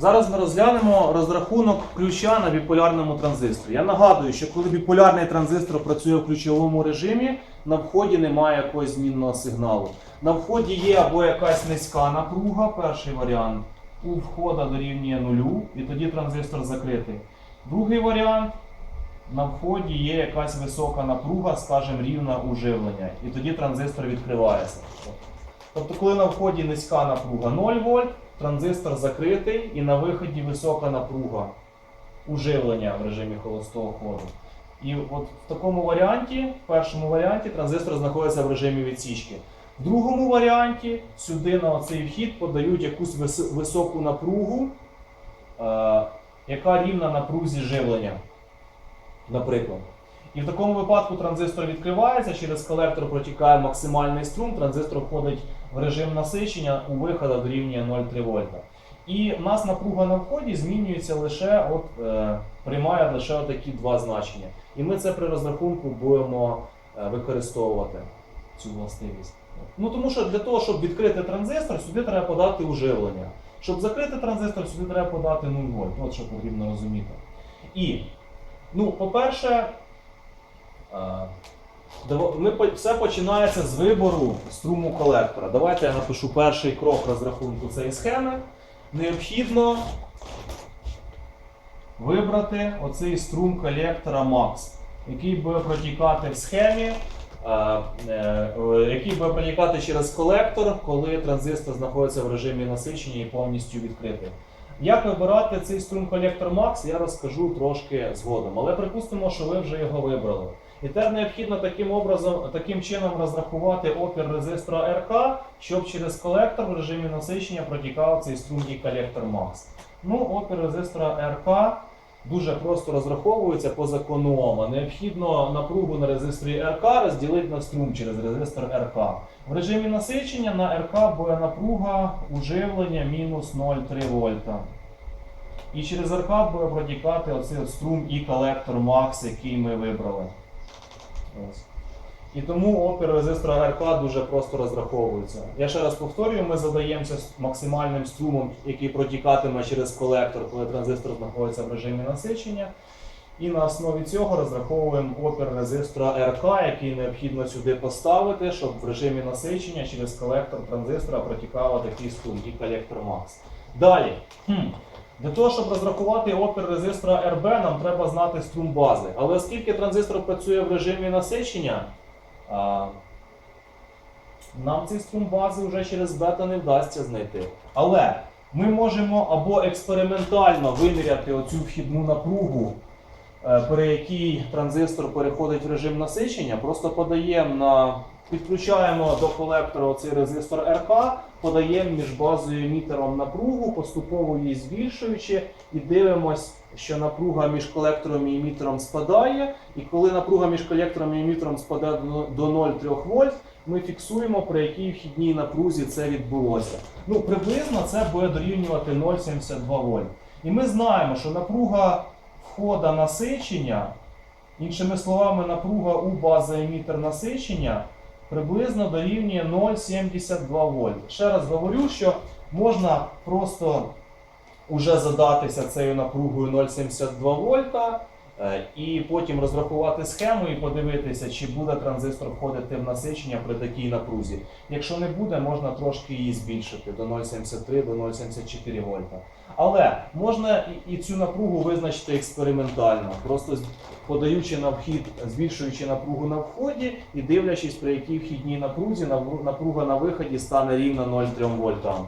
Зараз ми розглянемо розрахунок ключа на біполярному транзисторі. Я нагадую, що коли біполярний транзистор працює в ключовому режимі, на вході немає якогось змінного сигналу. На вході є або якась низька напруга, перший варіант, у входа дорівнює нулю, і тоді транзистор закритий. Другий варіант. На вході є якась висока напруга, скажімо, рівна уживлення, і тоді транзистор відкривається. Тобто, коли на вході низька напруга 0 вольт, транзистор закритий і на виході висока напруга уживлення в режимі холостого ходу. І от в такому варіанті, в першому варіанті, транзистор знаходиться в режимі відсічки. В другому варіанті сюди на цей вхід подають якусь вис- високу напругу, е, яка рівна напрузі живлення, наприклад. І в такому випадку транзистор відкривається, через колектор протікає максимальний струм, транзистор входить в режим насичення, у виходу дорівнює 0,3 вольта. І в нас напруга на вході змінюється лише, от, е, приймає лише такі два значення. І ми це при розрахунку будемо е, використовувати цю властивість. Ну тому що для того, щоб відкрити транзистор, сюди треба подати уживлення. Щоб закрити транзистор, сюди треба подати 0 вольт. От що потрібно розуміти. І, ну, по-перше, е, Ми все починається з вибору струму колектора. Давайте я напишу перший крок розрахунку цієї схеми. Необхідно вибрати оцей струм колектора Max, який буде протікати в схемі, е, е, який буде протікати через колектор, коли транзистор знаходиться в режимі насичення і повністю відкритий. Як вибирати цей струм колектор Max, я розкажу трошки згодом. Але припустимо, що ви вже його вибрали. І тепер необхідно таким образом, таким чином розрахувати опір резистора РК, щоб через колектор в режимі насичення протікав цей струм і колектор Max. Ну, опір резистора РК дуже просто розраховується по закону Ома. Необхідно напругу на резисторі РК розділити на струм через резистор РК. В режимі насичення на РК буде напруга уживлення мінус 0,3 вольта. І через РК буде протікати оцей струм і колектор Max, який ми вибрали. І тому опір резистора РК дуже просто розраховується. Я ще раз повторюю, ми задаємося максимальним струмом, який протікатиме через колектор, коли транзистор знаходиться в режимі насичення. І на основі цього розраховуємо опір резистора РК, який необхідно сюди поставити, щоб в режимі насичення через колектор транзистора протікав такий струм і колектор Макс. Далі. Для того, щоб розрахувати опір резистора РБ, нам треба знати струм бази. Але оскільки транзистор працює в режимі насичення, нам цей струм бази вже через бета не вдасться знайти. Але ми можемо або експериментально виміряти оцю вхідну напругу, при якій транзистор переходить в режим насичення, просто подаємо на. Підключаємо до колектора оцей резистор РК, подаємо між базою і емітером напругу, поступово її збільшуючи, і дивимось, що напруга між колектором і емітером спадає. І коли напруга між колектором і емітером спадає до 0,3 вольт, ми фіксуємо, при якій вхідній напрузі це відбулося. Ну, приблизно це буде дорівнювати 0,72 вольт. І ми знаємо, що напруга входа насичення, іншими словами, напруга у базоемітер насичення приблизно дорівнює 0,72 вольт. Ще раз говорю, що можна просто уже задатися цією напругою 0,72 вольта. Е, І потім розрахувати схему і подивитися, чи буде транзистор входити в насичення при такій напрузі. Якщо не буде, можна трошки її збільшити до 0,73 до 0,74 вольта. Але можна і, цю напругу визначити експериментально, просто подаючи на вхід, збільшуючи напругу на вході і дивлячись, при якій вхідній напрузі напруга на виході стане рівна 0,3 вольтам.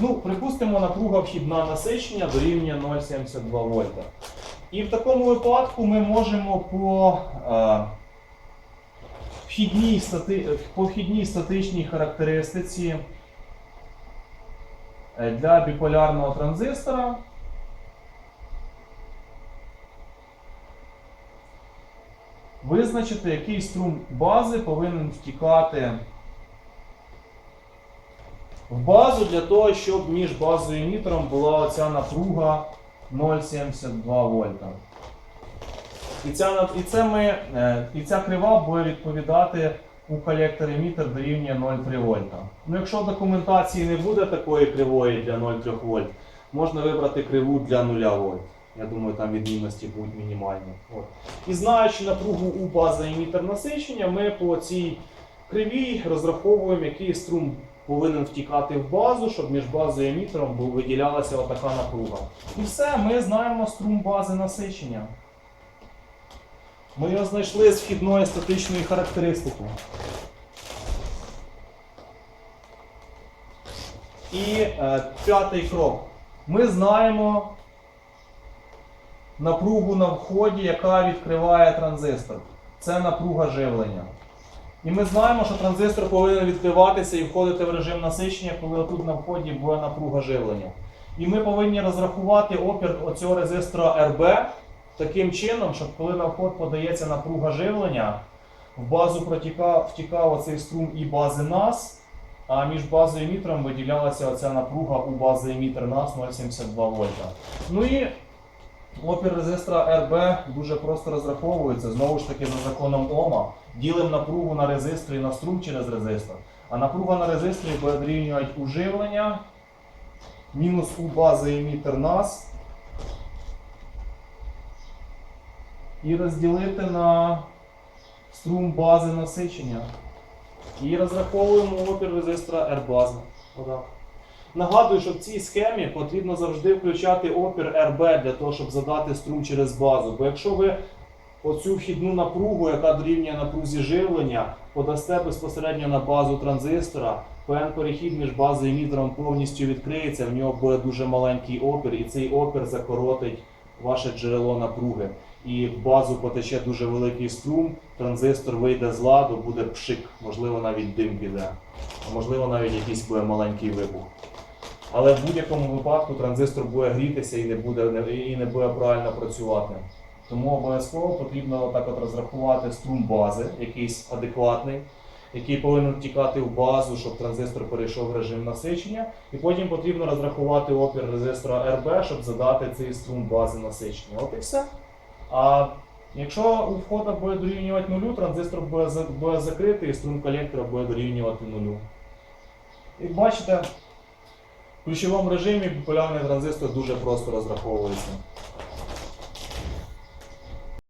Ну, припустимо, напруга вхідна насичення дорівнює 0,72 вольта. І в такому випадку ми можемо по, е, вхідній, стати, вхідній статичній характеристиці е, для біполярного транзистора. Визначити, який струм бази повинен втікати в базу для того, щоб між базою і емітером була оця напруга 0,72 вольта. І, ця, і, це ми, е, і ця крива буде відповідати у колекторі емітер дорівнює 0,3 вольта. Ну, якщо в документації не буде такої кривої для 0,3 вольт, можна вибрати криву для 0 вольт. Я думаю, там відмінності будуть мінімальні. От. І знаючи напругу у базоемітер насичення, ми по цій кривій розраховуємо, який струм повинен втікати в базу, щоб між базою і емітером виділялася отака напруга. І все, ми знаємо струм бази насичення. Ми його знайшли з вхідної статичної характеристики. І е, п'ятий крок. Ми знаємо напругу на вході, яка відкриває транзистор. Це напруга живлення. І ми знаємо, що транзистор повинен відкриватися і входити в режим насичення, коли отут на вході буде напруга живлення. І ми повинні розрахувати опір оцього резистора RB таким чином, щоб коли на вход подається напруга живлення, в базу втікав оцей струм і бази NAS, а між базою і емітером виділялася оця напруга у бази емітер NAS 0,72 вольта. Ну і опір резистора RB дуже просто розраховується, знову ж таки за законом Ома. Ділимо напругу на резистор і на струм через резистор. А напруга на резисторі буде дорівнювати уживлення мінус у бази емітер NAS і розділити на струм бази насичення. І розраховуємо опір резистора R-бази. Нагадую, що в цій схемі потрібно завжди включати опір RB для того, щоб задати струм через базу. Бо якщо ви оцю вхідну напругу, яка дорівнює напрузі живлення, подасте безпосередньо на базу транзистора, ПН-перехід між базою і емітером повністю відкриється, в нього буде дуже маленький опір, і цей опір закоротить ваше джерело напруги. І в базу потече дуже великий струм, транзистор вийде з ладу, буде пшик, можливо, навіть дим піде, а можливо, навіть якийсь буде маленький вибух. Але в будь-якому випадку транзистор буде грітися і не буде, і не буде правильно працювати. Тому обов'язково потрібно так от розрахувати струм бази, якийсь адекватний, який повинен втікати в базу, щоб транзистор перейшов в режим насичення. І потім потрібно розрахувати опір резистора RB, щоб задати цей струм бази насичення. От і все. А якщо у входа буде дорівнювати нулю, транзистор буде закритий і струм колектора буде дорівнювати нулю. Як бачите, в ключовому режимі популярний транзистор дуже просто розраховується.